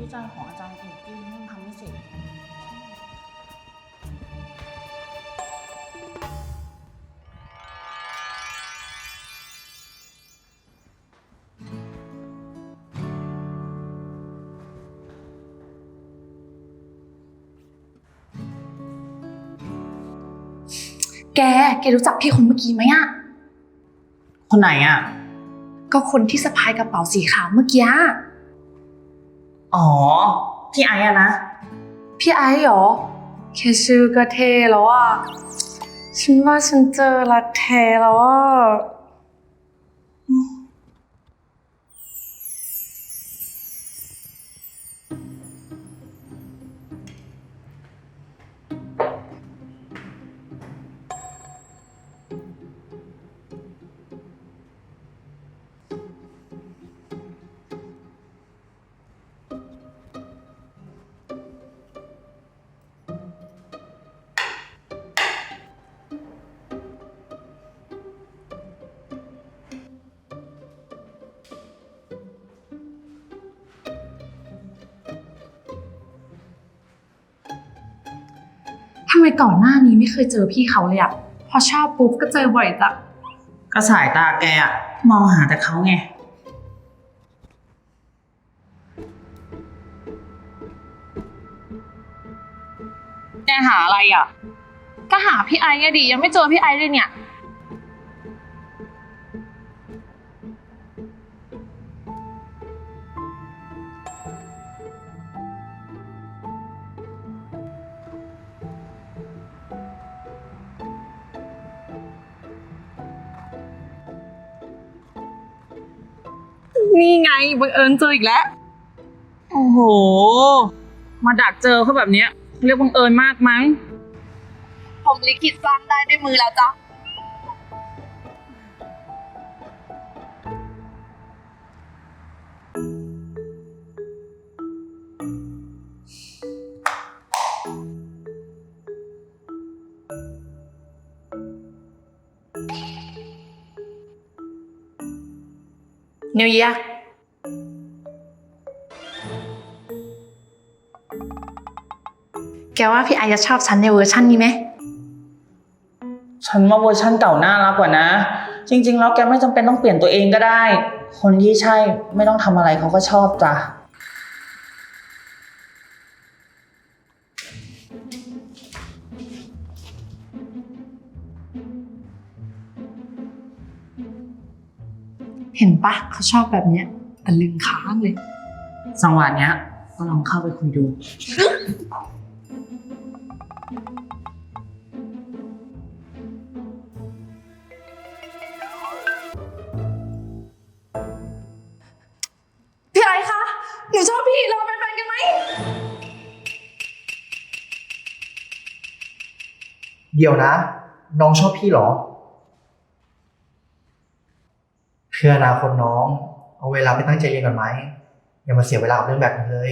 วิจัยของอาจารย์กิตตี้นุ่นทำไม่เสร็จแก แกรู้จักพี่คนเมื่อกี้ไหมอะคนไหนอะก็คนที่สะพายกระเป๋าสีขาวเมื่อกี้อะ อ๋อ พี่ไอ้อะนะ พี่ไอซ์เหรอ แค่ชื่อก็เท่แล้วอะฉันว่าฉันเจอรักแท้แล้วอะำไมก่อนหน้านี้ไม่เคยเจอพี่เขาเลยอะพอชอบปุ๊บก็เจอบ่อยจังก็สายตาแกอะมองหาแต่เขาไง แกหาอะไรอะก็หาพี่ไอซ์อะดิยังไม่เจอพี่ไอซ์เลยเนี่ย นี่ไงบังเอิญเจออีกแล้ว โอ้โห มาดักเจอเขาแบบเนี้ย เรียกบังเอิญมากมั้ง ผมลิขิตสร้างได้ด้วยมือแล้วจ้ะ นิวเยียแกว่าพี่ไอจะชอบฉันในเวอร์ชันนี้ไหม ฉันว่าเวอร์ชั่นเก่าน่ารักกว่านะ จริง ๆ แล้วแกไม่จำเป็นต้องเปลี่ยนตัวเองก็ได้ คนที่ใช่ไม่ต้องทำอะไรเขาก็ชอบจ้ะ ปะเขาชอบแบบเนี้ยตะลึงค้างเลย จังหวะเนี้ยก็ลองเข้าไปคุยดู พี่ไอคะ หนูชอบพี่ เราเป็นแฟนกันไหม เดี๋ยวนะ น้องชอบพี่เหรอ เพื่ออนาคตน้อง เอาเวลาไปตั้งใจเรียนก่อนไหมอย่ามาเสียเวลากับเรื่องแบบนี้เลย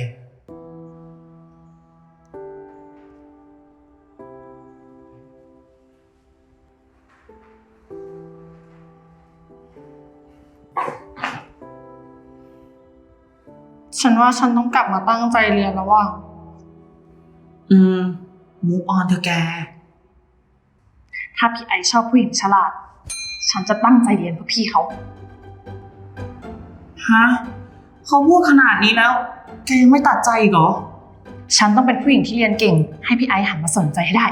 ฉันว่าฉันต้องกลับมาตั้งใจเรียนแล้วว่ะ อืม มูฟออนเถอะแก ถ้าพี่ไอชอบผู้หญิงฉลาด ฉันจะตั้งใจเรียนเพื่อพี่เขา ฮะเขาพูดขนาดนี้แล้ว แกยังไม่ตัดใจอีกเหรอ ฉันต้องเป็นผู้หญิงที่เรียนเก่ง ให้พี่ไอหันมาสนใจให้ได้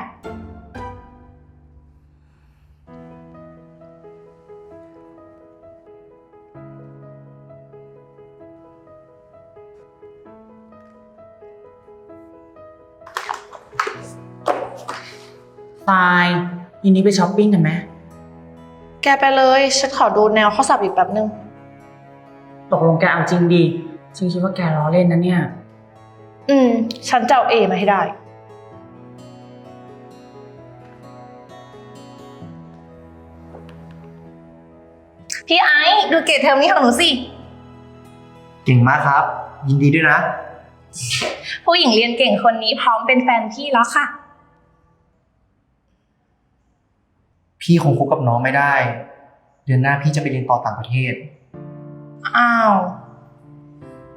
ตายยินนี้ไปช้อปปิ้งกันไหม แกไปเลย ฉันขอดูแนวข้อสอบอีกแป๊บนึง ตกลงแกเอาจริงดีฉันคิดว่าแกล้อเล่นนะเนี่ย อืม ฉันจะเอาเอมาให้ได้ พี่ไอซ์ดูเกรดเทอมนี้ของหนูสิ เก่งมากครับ ยินดีด้วยนะ ผู้หญิงเรียนเก่งคนนี้พร้อมเป็นแฟนพี่แล้วค่ะ พี่คงคบกับน้องไม่ได้ เดือนหน้าพี่จะไปเรียนต่อต่างประเทศ อ้าว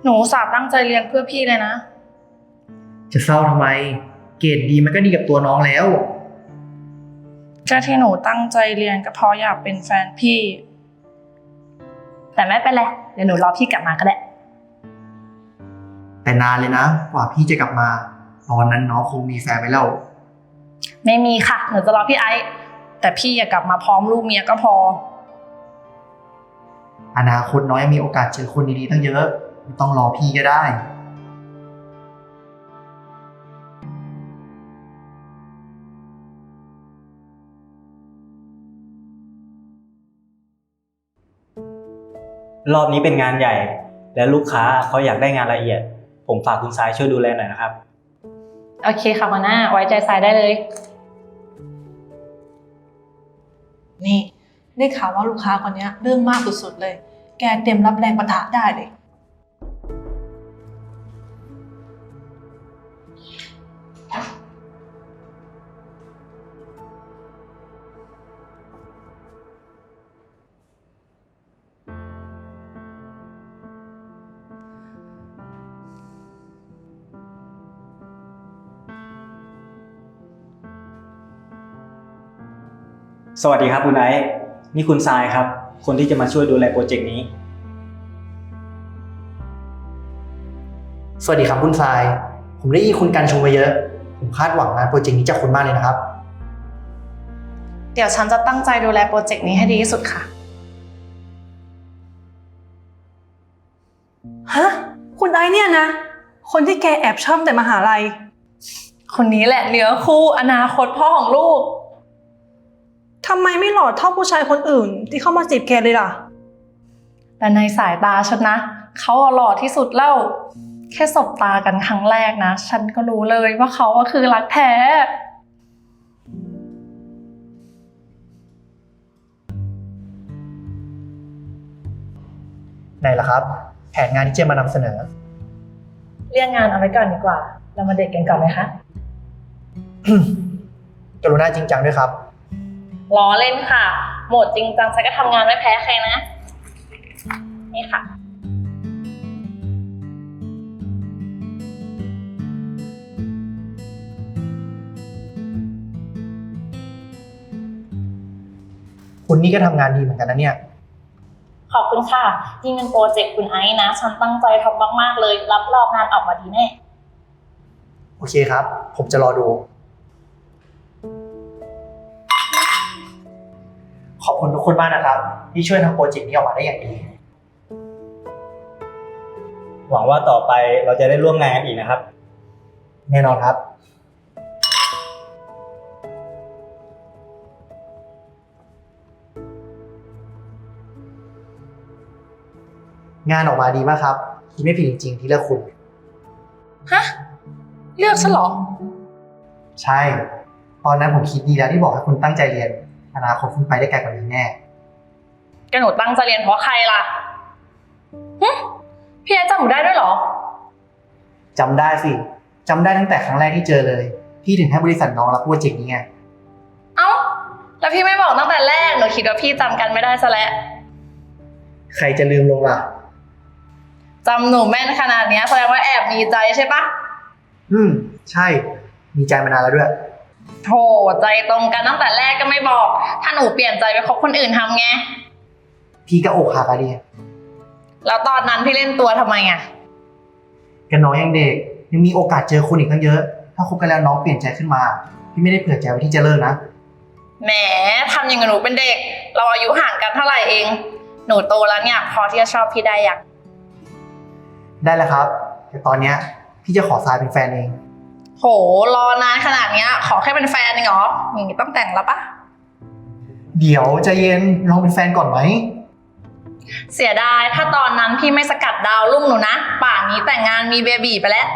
หนูอุตสาห์ตั้งใจเรียนเพื่อพี่เลยนะ จะเศร้าทำไม เกรดดีมันก็ดีกับตัวน้องแล้ว ก็ที่หนูตั้งใจเรียนก็เพราะอยากเป็นแฟนพี่ แต่ไม่เป็นไรเดี๋ยวหนูรอพี่กลับมาก็ได้ แต่นานเลยนะ กว่าพี่จะกลับมา ตอนนั้นน้องคงมีแฟนไปแล้ว ไม่มีค่ะ หนูจะรอพี่ไอซ์แต่พี่อย่ากลับมาพร้อมลูกเมียก็พอ อนาคตน้องยังมีโอกาสเจอคนดีๆตั้งเยอะไม่ต้องรอพี่ก็ได้ รอบนี้เป็นงานใหญ่ และลูกค้าเขาอยากได้งานละเอียด ผมฝากคุณสายช่วยดูแลหน่อยนะครับ โอเคค่ะหัวหน้าไว้ใจสายได้เลย นี่ ได้ข่าวว่าลูกค้าคนนี้เรื่องมากสุดๆเลย แกเตรียมรับแรงประทะได้เลย สวัสดีครับคุณไอซ์ นี่คุณทรายครับ คนที่จะมาช่วยดูแลโปรเจกต์นี้ สวัสดีครับคุณทราย ผมได้ยินคุณกันชมมาเยอะ ผมคาดหวังงานโปรเจกต์นี้จากคุณมากเลยนะครับ เดี๋ยวฉันจะตั้งใจดูแลโปรเจกต์นี้ให้ดีที่สุดค่ะ ฮะ คุณไอซ์เนี่ยนะ คนที่แกแอบชอบแต่มหาลัย คนนี้แหละเนื้อคู่อนาคตพ่อของลูก ทำไมไม่หล่อเท่าผู้ชายคนอื่น ที่เข้ามาจีบแกเลยล่ะ แต่ในสายตาฉันนะ เขาอะหล่อที่สุดแล้ว แค่สบตากันครั้งแรกนะ ฉันก็รู้เลยว่าเขาอะคือรักแท้ ไหนล่ะครับ แผนงานที่จะมานำเสนอ เรียกงานเอาไว้ก่อนดีกว่า เรามาเด็กกันก่อนไหมคะ กรุณาจริงจังด้วยครับ ล้อเล่นค่ะ โหมดจริงจังฉันก็ทำงานไม่แพ้ใครนะ นี่ค่ะ คุณนี่ก็ทำงานดีเหมือนกันนะเนี่ย ขอบคุณค่ะ ยิ่งเป็นโปรเจกต์คุณไอซ์นะ ฉันตั้งใจทำมาก ๆ เลย รับรองงานออกมาดีแน่ โอเคครับ ผมจะรอดู ขอบคุณทุกคนมากนะครับ ที่ช่วยทำโปรเจกต์นี้ออกมาได้อย่างดี หวังว่าต่อไปเราจะได้ร่วมงานกันอีกนะครับ แน่นอนครับ งานออกมาดีมากครับคิดไม่ผิดจริงๆที่เลือกคุณ ฮะ เลือกฉันเหรอ ใช่ ตอนนั้นผมคิดดีแล้วที่บอกให้คุณตั้งใจเรียน อนาคตคุณไปได้ไกลกว่านี้แน่ก็หนูตั้งใจเรียนเพราะใครล่ะหึพี่ไอซ์จำหนูได้ด้วยเหรอ จำได้สิ จำได้ตั้งแต่ครั้งแรกที่เจอเลย พี่ถึงให้บริษัทน้องรับโปรเจกต์นี้ไง เอ้า แล้วพี่ไม่บอกตั้งแต่แรก หนูคิดว่าพี่จำกันไม่ได้ซะแล้วใครจะลืมลงล่ะ จำหนูแม่นขนาดเนี้ยแสดงว่าแอบมีใจใช่ปะ อืม ใช่ มีใจมานานแล้วด้วย โถใจตรงกันตั้งแต่แรกก็ไม่บอก ถ้าหนูเปลี่ยนใจไปคบคนอื่นทำไง พี่ก็อกหักอะดิแล้วตอนนั้นพี่เล่นตัวทำไมอะกันน้องยังเด็ก ยังมีโอกาสเจอคนอีกตั้งเยอะ ถ้าคบกันแล้วน้องเปลี่ยนใจขึ้นมา พี่ไม่ได้เผื่อใจไว้ที่จะเลิกนะ แหมทำอย่างกับหนูเป็นเด็ก เราอายุห่างกันเท่าไหร่เอง หนูโตแล้วเนี่ยพอที่จะชอบพี่ได้ยังได้แล้วครับ แต่ตอนเนี้ยพี่จะขอทรายเป็นแฟนเอง โหรอนานขนาดเนี้ย ขอแค่เป็นแฟนเองเหรออย่างนี้ต้องแต่งแล้วปะเดี๋ยวใจเย็นลองเป็นแฟนก่อนไหม เสียดายถ้าตอนนั้นพี่ไม่สกัดดาวลุ่มหนูนะ ป่านนี้แต่งงานมีเบบีไปแล้ว